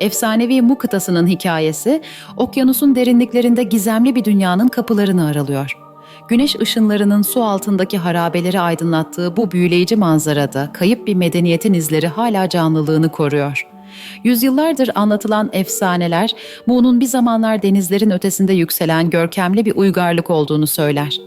Efsanevi Mu kıtasının hikayesi, okyanusun derinliklerinde gizemli bir dünyanın kapılarını aralıyor. Güneş ışınlarının su altındaki harabeleri aydınlattığı bu büyüleyici manzarada kayıp bir medeniyetin izleri hala canlılığını koruyor. Yüzyıllardır anlatılan efsaneler, Mu'nun bir zamanlar denizlerin ötesinde yükselen görkemli bir uygarlık olduğunu söyler.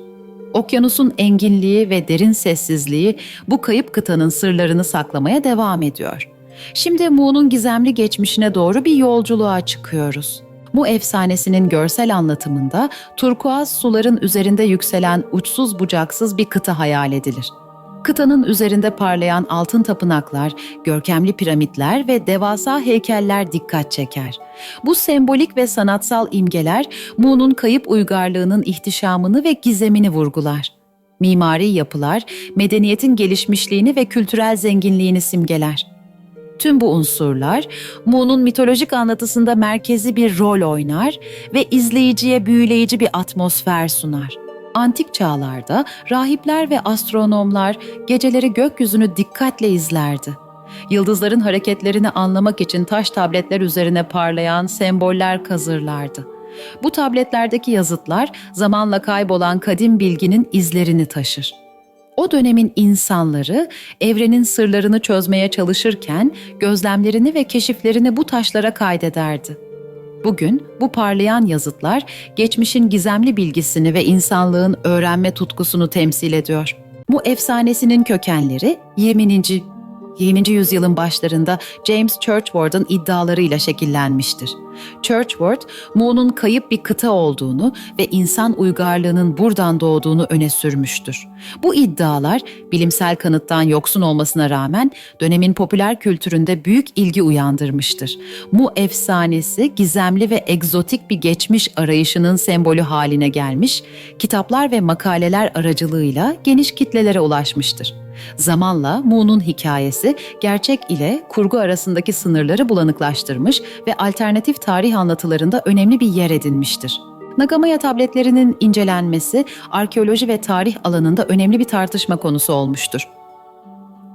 Okyanusun enginliği ve derin sessizliği bu kayıp kıtanın sırlarını saklamaya devam ediyor. Şimdi Mu'nun gizemli geçmişine doğru bir yolculuğa çıkıyoruz. Mu efsanesinin görsel anlatımında turkuaz suların üzerinde yükselen uçsuz bucaksız bir kıta hayal edilir. Kıtanın üzerinde parlayan altın tapınaklar, görkemli piramitler ve devasa heykeller dikkat çeker. Bu sembolik ve sanatsal imgeler Mu'nun kayıp uygarlığının ihtişamını ve gizemini vurgular. Mimari yapılar, medeniyetin gelişmişliğini ve kültürel zenginliğini simgeler. Tüm bu unsurlar Mu'nun mitolojik anlatısında merkezi bir rol oynar ve izleyiciye büyüleyici bir atmosfer sunar. Antik çağlarda rahipler ve astronomlar geceleri gökyüzünü dikkatle izlerdi. Yıldızların hareketlerini anlamak için taş tabletler üzerine parlayan semboller kazırlardı. Bu tabletlerdeki yazıtlar zamanla kaybolan kadim bilginin izlerini taşır. O dönemin insanları evrenin sırlarını çözmeye çalışırken gözlemlerini ve keşiflerini bu taşlara kaydederdi. Bugün bu parlayan yazıtlar geçmişin gizemli bilgisini ve insanlığın öğrenme tutkusunu temsil ediyor. Bu efsanesinin kökenleri 20. 20. yüzyılın başlarında James Churchward'ın iddialarıyla şekillenmiştir. Churchward, Mu'nun kayıp bir kıta olduğunu ve insan uygarlığının buradan doğduğunu öne sürmüştür. Bu iddialar bilimsel kanıttan yoksun olmasına rağmen dönemin popüler kültüründe büyük ilgi uyandırmıştır. Mu efsanesi gizemli ve egzotik bir geçmiş arayışının sembolü haline gelmiş, kitaplar ve makaleler aracılığıyla geniş kitlelere ulaşmıştır. Zamanla Mu'nun hikayesi gerçek ile kurgu arasındaki sınırları bulanıklaştırmış ve alternatif tarih anlatılarında önemli bir yer edinmiştir. Nagamaya tabletlerinin incelenmesi arkeoloji ve tarih alanında önemli bir tartışma konusu olmuştur.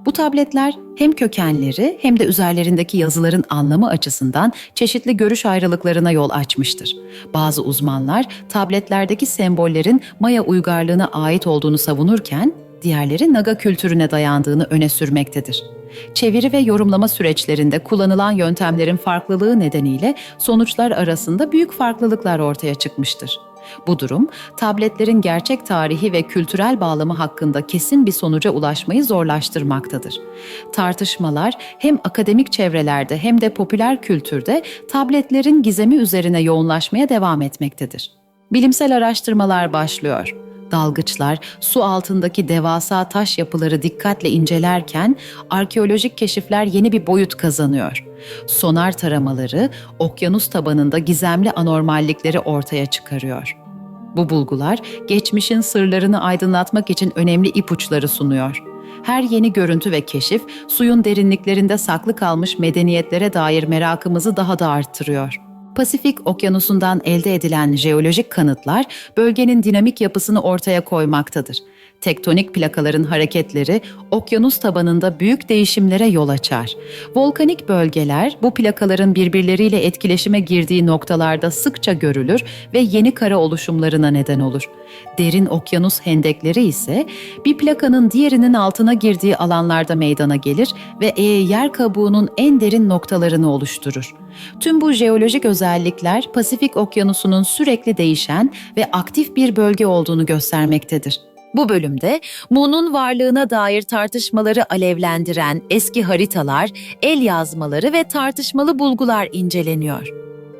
Bu tabletler hem kökenleri hem de üzerlerindeki yazıların anlamı açısından çeşitli görüş ayrılıklarına yol açmıştır. Bazı uzmanlar tabletlerdeki sembollerin Maya uygarlığına ait olduğunu savunurken, diğerleri Naga kültürüne dayandığını öne sürmektedir. Çeviri ve yorumlama süreçlerinde kullanılan yöntemlerin farklılığı nedeniyle sonuçlar arasında büyük farklılıklar ortaya çıkmıştır. Bu durum, tabletlerin gerçek tarihi ve kültürel bağlamı hakkında kesin bir sonuca ulaşmayı zorlaştırmaktadır. Tartışmalar hem akademik çevrelerde hem de popüler kültürde tabletlerin gizemi üzerine yoğunlaşmaya devam etmektedir. Bilimsel araştırmalar başlıyor dalgıçlar su altındaki devasa taş yapıları dikkatle incelerken arkeolojik keşifler yeni bir boyut kazanıyor. Sonar taramaları okyanus tabanında gizemli anormallikleri ortaya çıkarıyor. Bu bulgular geçmişin sırlarını aydınlatmak için önemli ipuçları sunuyor. Her yeni görüntü ve keşif suyun derinliklerinde saklı kalmış medeniyetlere dair merakımızı daha da arttırıyor. Pasifik Okyanusu'ndan elde edilen jeolojik kanıtlar bölgenin dinamik yapısını ortaya koymaktadır. Tektonik plakaların hareketleri okyanus tabanında büyük değişimlere yol açar. Volkanik bölgeler bu plakaların birbirleriyle etkileşime girdiği noktalarda sıkça görülür ve yeni kara oluşumlarına neden olur. Derin okyanus hendekleri ise bir plakanın diğerinin altına girdiği alanlarda meydana gelir ve e, yer kabuğunun en derin noktalarını oluşturur. Tüm bu jeolojik özellikler Pasifik Okyanusu'nun sürekli değişen ve aktif bir bölge olduğunu göstermektedir. Bu bölümde Mu'nun varlığına dair tartışmaları alevlendiren eski haritalar, el yazmaları ve tartışmalı bulgular inceleniyor.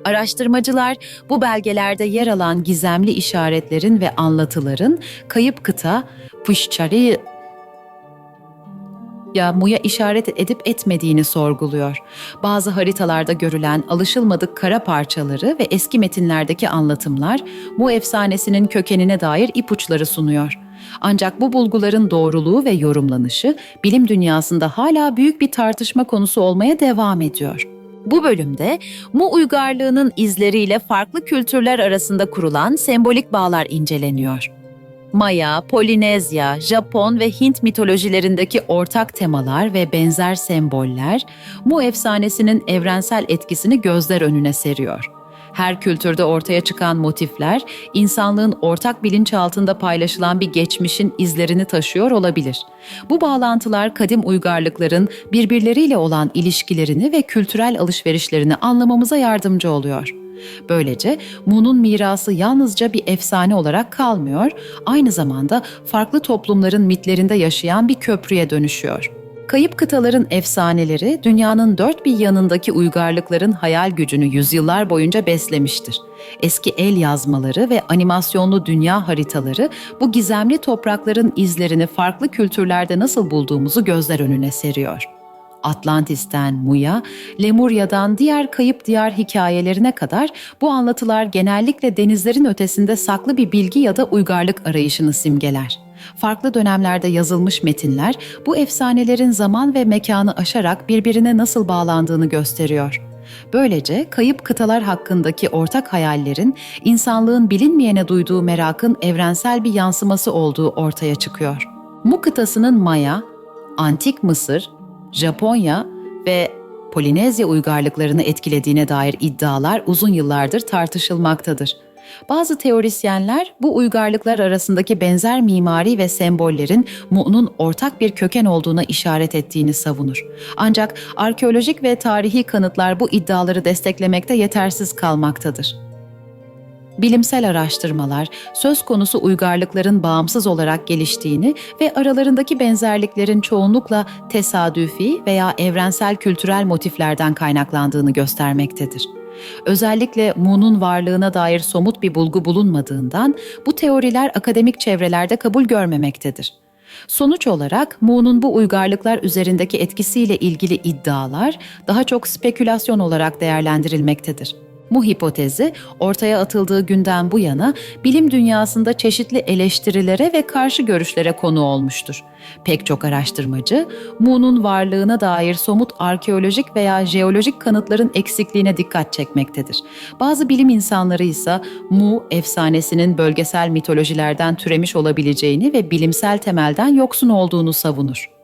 Araştırmacılar bu belgelerde yer alan gizemli işaretlerin ve anlatıların kayıp kıta Pushchari ya Mu'ya işaret edip etmediğini sorguluyor. Bazı haritalarda görülen alışılmadık kara parçaları ve eski metinlerdeki anlatımlar Mu efsanesinin kökenine dair ipuçları sunuyor. Ancak bu bulguların doğruluğu ve yorumlanışı bilim dünyasında hala büyük bir tartışma konusu olmaya devam ediyor. Bu bölümde Mu uygarlığının izleriyle farklı kültürler arasında kurulan sembolik bağlar inceleniyor. Maya, Polinezya, Japon ve Hint mitolojilerindeki ortak temalar ve benzer semboller, Mu efsanesinin evrensel etkisini gözler önüne seriyor. Her kültürde ortaya çıkan motifler, insanlığın ortak bilinçaltında paylaşılan bir geçmişin izlerini taşıyor olabilir. Bu bağlantılar kadim uygarlıkların birbirleriyle olan ilişkilerini ve kültürel alışverişlerini anlamamıza yardımcı oluyor. Böylece Mu'nun mirası yalnızca bir efsane olarak kalmıyor, aynı zamanda farklı toplumların mitlerinde yaşayan bir köprüye dönüşüyor. Kayıp kıtaların efsaneleri dünyanın dört bir yanındaki uygarlıkların hayal gücünü yüzyıllar boyunca beslemiştir. Eski el yazmaları ve animasyonlu dünya haritaları bu gizemli toprakların izlerini farklı kültürlerde nasıl bulduğumuzu gözler önüne seriyor. Atlantis'ten Mu'ya, Lemurya'dan diğer kayıp diyar hikayelerine kadar bu anlatılar genellikle denizlerin ötesinde saklı bir bilgi ya da uygarlık arayışını simgeler. Farklı dönemlerde yazılmış metinler bu efsanelerin zaman ve mekanı aşarak birbirine nasıl bağlandığını gösteriyor. Böylece kayıp kıtalar hakkındaki ortak hayallerin insanlığın bilinmeyene duyduğu merakın evrensel bir yansıması olduğu ortaya çıkıyor. Mu kıtasının Maya, Antik Mısır, Japonya ve Polinezya uygarlıklarını etkilediğine dair iddialar uzun yıllardır tartışılmaktadır. Bazı teorisyenler bu uygarlıklar arasındaki benzer mimari ve sembollerin Mu'nun ortak bir köken olduğuna işaret ettiğini savunur. Ancak arkeolojik ve tarihi kanıtlar bu iddiaları desteklemekte yetersiz kalmaktadır. Bilimsel araştırmalar söz konusu uygarlıkların bağımsız olarak geliştiğini ve aralarındaki benzerliklerin çoğunlukla tesadüfi veya evrensel kültürel motiflerden kaynaklandığını göstermektedir. Özellikle Mu'nun varlığına dair somut bir bulgu bulunmadığından bu teoriler akademik çevrelerde kabul görmemektedir. Sonuç olarak Mu'nun bu uygarlıklar üzerindeki etkisiyle ilgili iddialar daha çok spekülasyon olarak değerlendirilmektedir. Mu hipotezi ortaya atıldığı günden bu yana bilim dünyasında çeşitli eleştirilere ve karşı görüşlere konu olmuştur. Pek çok araştırmacı Mu'nun varlığına dair somut arkeolojik veya jeolojik kanıtların eksikliğine dikkat çekmektedir. Bazı bilim insanları ise Mu efsanesinin bölgesel mitolojilerden türemiş olabileceğini ve bilimsel temelden yoksun olduğunu savunur.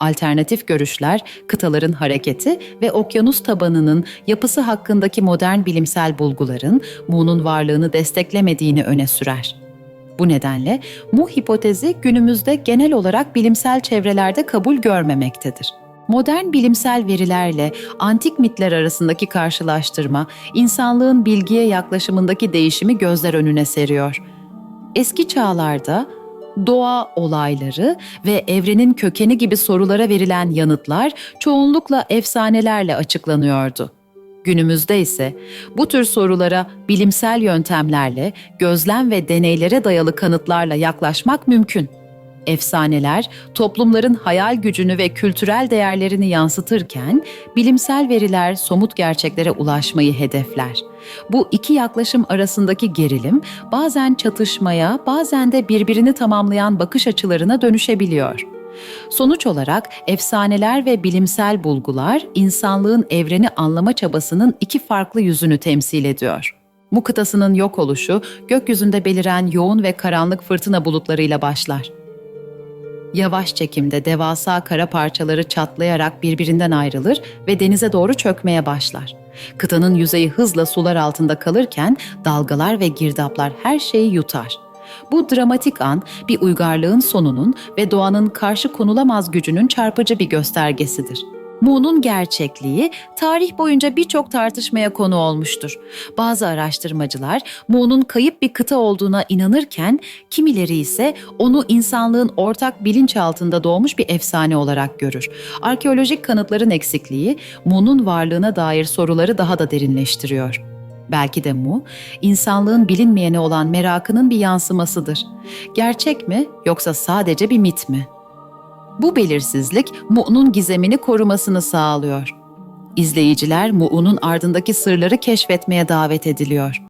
Alternatif görüşler, kıtaların hareketi ve okyanus tabanının yapısı hakkındaki modern bilimsel bulguların Mu'nun varlığını desteklemediğini öne sürer. Bu nedenle Mu hipotezi günümüzde genel olarak bilimsel çevrelerde kabul görmemektedir. Modern bilimsel verilerle antik mitler arasındaki karşılaştırma, insanlığın bilgiye yaklaşımındaki değişimi gözler önüne seriyor. Eski çağlarda doğa olayları ve evrenin kökeni gibi sorulara verilen yanıtlar çoğunlukla efsanelerle açıklanıyordu. Günümüzde ise bu tür sorulara bilimsel yöntemlerle, gözlem ve deneylere dayalı kanıtlarla yaklaşmak mümkün. Efsaneler toplumların hayal gücünü ve kültürel değerlerini yansıtırken bilimsel veriler somut gerçeklere ulaşmayı hedefler. Bu iki yaklaşım arasındaki gerilim bazen çatışmaya, bazen de birbirini tamamlayan bakış açılarına dönüşebiliyor. Sonuç olarak efsaneler ve bilimsel bulgular insanlığın evreni anlama çabasının iki farklı yüzünü temsil ediyor. Mu kıtasının yok oluşu gökyüzünde beliren yoğun ve karanlık fırtına bulutlarıyla başlar. Yavaş çekimde devasa kara parçaları çatlayarak birbirinden ayrılır ve denize doğru çökmeye başlar. Kıtanın yüzeyi hızla sular altında kalırken dalgalar ve girdaplar her şeyi yutar. Bu dramatik an bir uygarlığın sonunun ve doğanın karşı konulamaz gücünün çarpıcı bir göstergesidir. Mu'nun gerçekliği tarih boyunca birçok tartışmaya konu olmuştur. Bazı araştırmacılar Mu'nun kayıp bir kıta olduğuna inanırken kimileri ise onu insanlığın ortak bilinçaltında doğmuş bir efsane olarak görür. Arkeolojik kanıtların eksikliği Mu'nun varlığına dair soruları daha da derinleştiriyor. Belki de Mu, insanlığın bilinmeyene olan merakının bir yansımasıdır. Gerçek mi yoksa sadece bir mit mi? Bu belirsizlik Mu'nun gizemini korumasını sağlıyor. İzleyiciler Mu'nun ardındaki sırları keşfetmeye davet ediliyor.